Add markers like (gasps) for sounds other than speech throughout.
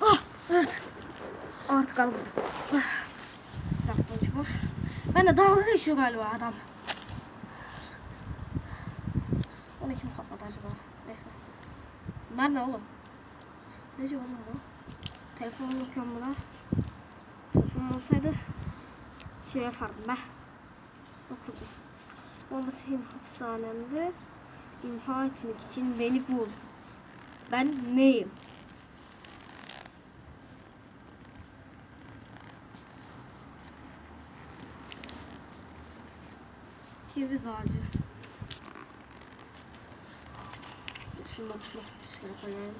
Ah evet. Artık aldım. Ah. Dakikacık var. Ben de dalga geçiyor galiba adam. Onu kim kapattı acaba? Neyse. Nerede oğlum? Nece oğlum bu? Telefonu bakıyorum buna. Telefonum olsaydı şey yapardım ben. Okurdum. Ama senin imha etmek için beni bul. Ben neyim? Ceviz ağacı. Şunun şöyle koyayım.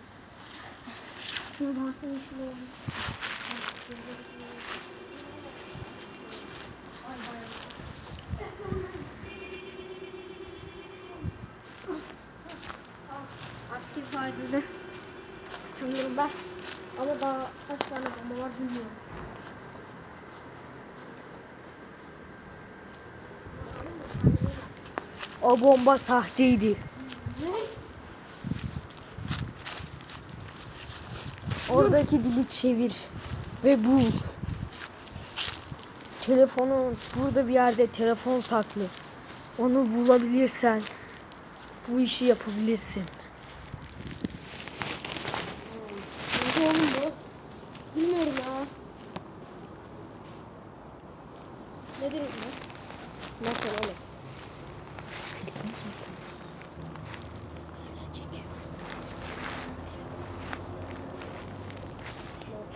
Şuna baksana şuna. Ay bayağı. Aktif halinde sanırım ben. Ama daha kaç tane bomba var bilmiyorum. O bomba sahteydi. Oradaki dili çevir ve bul. Telefonun burada bir yerde telefon saklı. Onu bulabilirsen bu işi yapabilirsin. Ne oğlum bu? Bilmiyorum ya. Ne demek? Nasıl oğlum?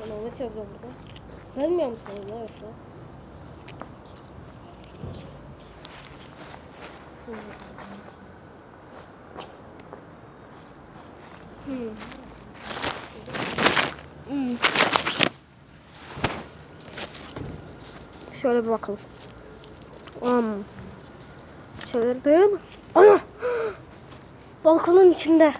Onu çözeceğim burada. Bilmiyor musun ne yoksa? Hmm. Hmm. Şöyle bir bakalım. Um. Çevirdim. Ana! (gasps) Balkonun içinde.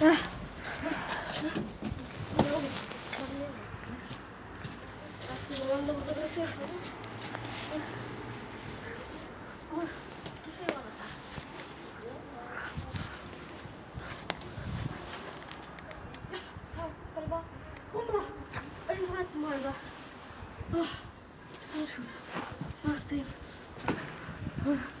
Heh. Ah, tamam. Ah, dayım. Ah.